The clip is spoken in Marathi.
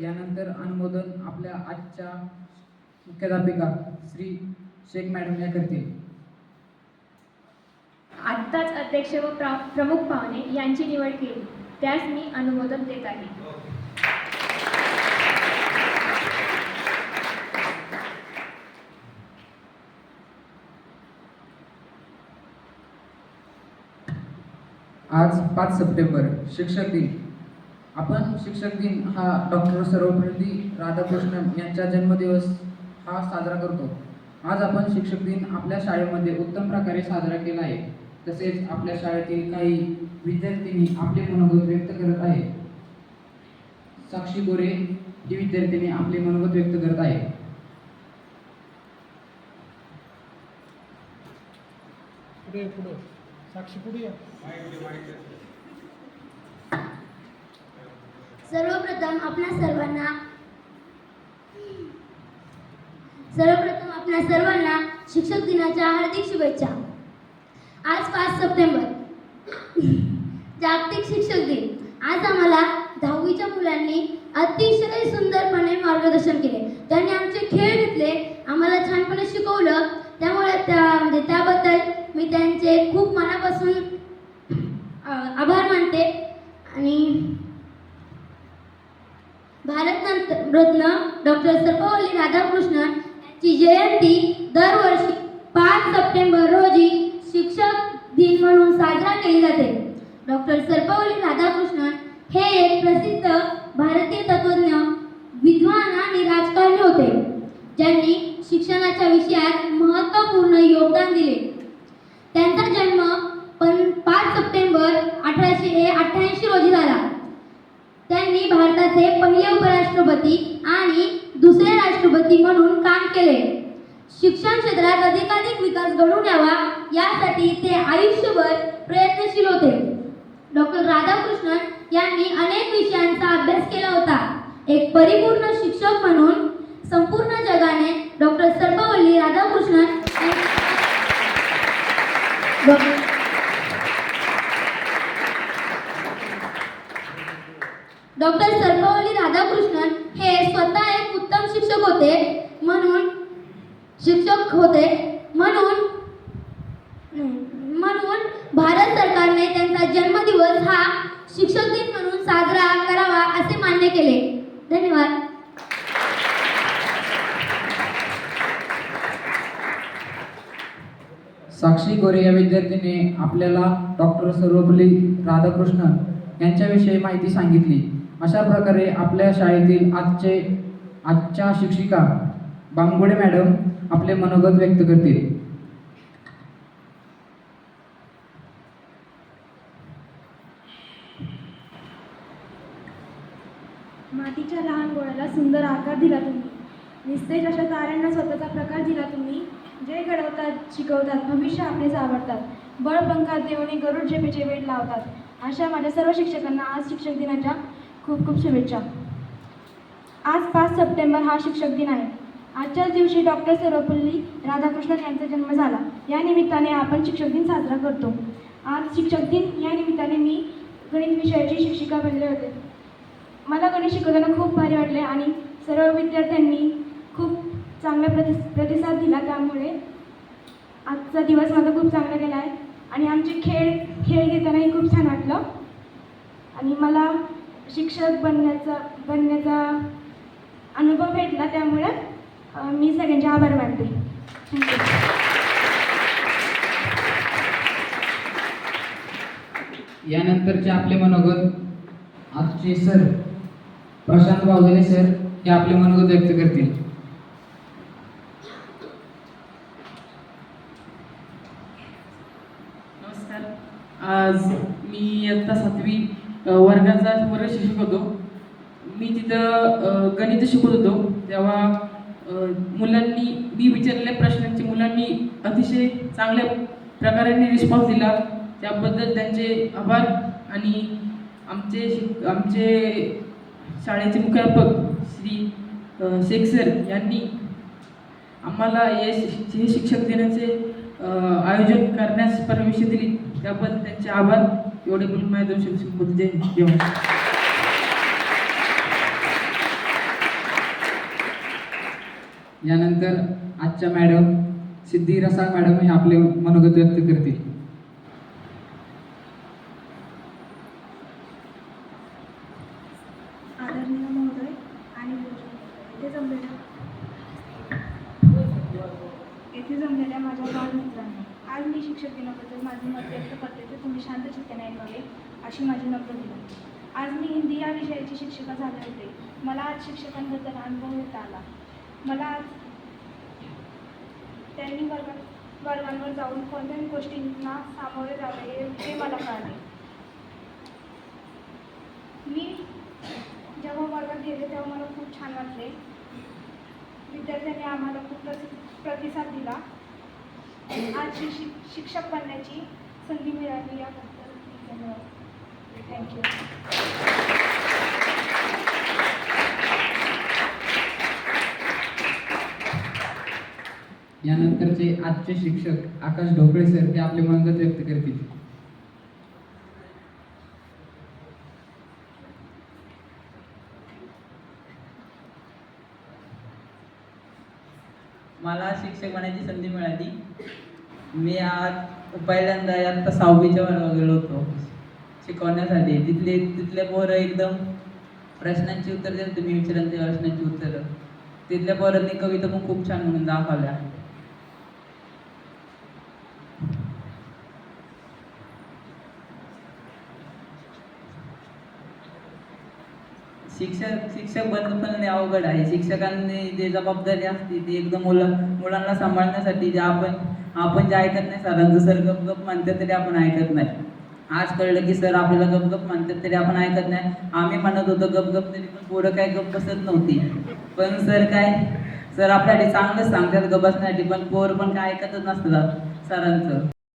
यानंतर अनुमोदन आपल्या आजच्या मुख्याध्यापिका श्री शेख मॅडम या करतील. आत्ताच अध्यक्ष व प्रा प्रमुख पाहुणे यांची निवड केली. त्यास मी अनुमोदन देत आहे. आज पाच सप्टेंबर शिक्षक दिन. आपण शिक्षक दिन हा डॉक्टर सर्वपल्ली राधाकृष्णन यांचा जन्मदिवस हा साजरा करतो. आज आपण शिक्षक दिन आपल्या शाळेमध्ये उत्तम प्रकारे साजरा केला आहे. तसेच आपल्या शाळेतील काही विद्यार्थिनी आपले मनोगत व्यक्त करत आहे साक्षी गोरे ही विद्यार्थिनी आपले मनोगत व्यक्त करत आहे पुढे ये, पुढे. साक्षी पुढे ये. सर्वप्रथम आपणा सर्वांना सर्वप्रथम आपणा सर्वांना शिक्षक दिनाच्या हार्दिक शुभेच्छा. आज पाच सप्टेंबर. जागतिक शिक्षक दिन. आज आम्हाला दहावीच्या मुलांनी अतिशय सुंदरपणे मार्गदर्शन केले. त्यांनी आमचे खेळ घेतले आम्हाला छानपणे शिकवलं. त्यामुळे त्या म्हणजे त्याबद्दल मी त्यांचे खूप मनापासून आभार मानते. आणि भारतरत्न रत्न डॉक्टर सर्वपल्ली राधाकृष्णन यांची जयंती दरवर्षी पाच सप्टेंबर रोजी शिक्षक दिन म्हणून साजरा केली जाते. डॉक्टर सर्वपल्ली राधाकृष्णन हे एक प्रसिद्ध भारतीय तत्वज्ञ विद्वान आणि राजकारणी होते. ज्यांनी शिक्षणाच्या विषयात महत्त्वपूर्ण योगदान दिले त्यांचा जन्म पण पाच सप्टेंबर अठराशे अठ्ठ्याऐंशी रोजी झाला त्यांनी भारताचे पहिले उपराष्ट्रपती आणि दुसरे राष्ट्रपती म्हणून काम केले. शिक्षण क्षेत्रात अधिकाधिक विकास घडून यावा यासाठी ते आयुष्यभर प्रयत्नशील होते. डॉक्टर राधाकृष्णन यांनी अनेक विषयांचा अभ्यास केला होता. एक परिपूर्ण शिक्षक म्हणून संपूर्ण जगाने डॉक्टर सर्वपल्ली राधाकृष्णन यांचे- डॉक्टर डॉक्टर सर्वपल्ली राधाकृष्णन हे स्वतः एक उत्तम शिक्षक होते म्हणून शिक्षक होते म्हणून म्हणून भारत सरकारने त्यांचा जन्मदिवस हा शिक्षक दिन म्हणून साजरा करावा असे मान्य केले. धन्यवाद. साक्षी गोरे या विद्यार्थीने आपल्याला डॉक्टर सर्वपल्ली राधाकृष्णन यांच्याविषयी माहिती सांगितली. अशा प्रकारे आपल्या शाळेतील आजचे आजच्या शिक्षिका बांगुडे मॅडम आपले मनोगत व्यक्त करतील. मातीच्या लहान गोळ्याला सुंदर आकार दिला तुम्ही. निस्तेज अशा ताऱ्यांना स्वतःचा प्रकार दिला तुम्ही जे घडवतात शिकवतात भविष्य आपले सावरतात बळ पंखात देऊन गरुड झेपेचे वेळ लावतात. अशा माझ्या सर्व शिक्षकांना आज शिक्षक दिनाच्या खूप खूप शुभेच्छा. आज पाच सप्टेंबर हा शिक्षक दिन आहे. आजच्याच दिवशी डॉक्टर सर्वपल्ली राधाकृष्णन यांचा जन्म झाला. या निमित्ताने आपण शिक्षक दिन साजरा करतो. आज शिक्षक दिन या निमित्ताने मी गणित विषयाची शिक्षिका बनले होते. मला गणित शिकवताना खूप भारी वाटले आणि सर्व विद्यार्थ्यांनी खूप चांगला प्रति प्रतिसाद दिला. त्यामुळे आजचा दिवस माझा खूप चांगला गेला आहे. आणि आमचे खेळ खेळ घेतानाही खूप छान वाटलं. आणि मला शिक्षक बनण्याचा बनण्याचा अनुभव भेटला त्यामुळे मी सगळ्यांचे आभार मानते. थँक्यू यानंतरचे आपले मनोगत आजचे सर प्रशांत बावधने सर हे आपले मनोगत व्यक्त करतील. नमस्कार. आज मी इयत्ता सातवी वर्गाचा वर्ग शिक्षक होतो. मी तिथं गणित शिकवत होतो. तेव्हा मुलांनी मी विचारलेल्या प्रश्नांची मुलांनी अतिशय चांगल्या प्रकारे रिस्पॉन्स दिला. त्याबद्दल त्यांचे आभार आणि आमचे शिक आमचे शाळेचे मुख्याध्यापक श्री शेख सर यांनी आम्हाला हे शि- हे शिक्षक देण्याचे आयोजन करण्यास परमिशन दिली. त्याबद्दल त्यांचे आभार. एवढे बोलून माझ्या दोन शब्द जय देवा यानंतर आजच्या मॅडम सिद्धी रसाळ मॅडम हे आपले मनोगत व्यक्त करतील. येथे माझ्या बाल मित्रांनी. आज मी शिक्षक दिनाबद्दल माझे मत व्यक्त करते ते तुम्ही शांत चित्ताने ऐकावे अशी माझी नम्र विनंती. आज मी हिंदी या विषयाची शिक्षिका झाले होते. मला आज शिक्षकांबद्दल अनुभव घेता आला. मला आज त्यांनी वर्गात वर्गांवर जाऊन कोणत्याही गोष्टींना सामोरे जावे हे- हे मला कळले. मी जेव्हा वर्गात गेले तेव्हा मला खूप छान वाटले. विद्यार्थ्यांनी आम्हाला खूप प्रतिसाद दिला. आज शिक- शिक्षक बनण्याची संधी मिळाली याबद्दल धन्यवाद. थँक्यू यानंतरचे आजचे शिक्षक आकाश ढोकळे सर ते आपले मनोगत व्यक्त करतील. मला शिक्षक बनायची संधी मिळाली. मी आज पहिल्यांदा आत्ता सहावीच्या वर्गात गेलो होतो. शिकवण्यासाठी. तिथले तिथले पोरं एकदम प्रश्नांची उत्तर देत तुम्ही मी प्रश्नांची उत्तरं. तिथल्या पोरांनी कविता पण खूप छान म्हणून दाखवल्या. शिक्षक शिक्षक बनणं पण अवघड आहे. शिक्षकांनी जे जबाबदारी असते ती एकदम मुलं मुलांना सांभाळण्यासाठी जे आपण आपण जे ऐकत नाही सरांचं सर गप गप म्हणतात तरी आपण ऐकत नाही. आज कळलं की सर आपल्याला गप गप म्हणतात तरी आपण ऐकत नाही. आम्ही म्हणत होतो गप गप तरी पण पोरं काय गप बसत नव्हती. पण सर काय सर आपल्यासाठी चांगलंच सांगतात गप बसण्यासाठी पण पोर पण काय ऐकतच नसतात सरांचं.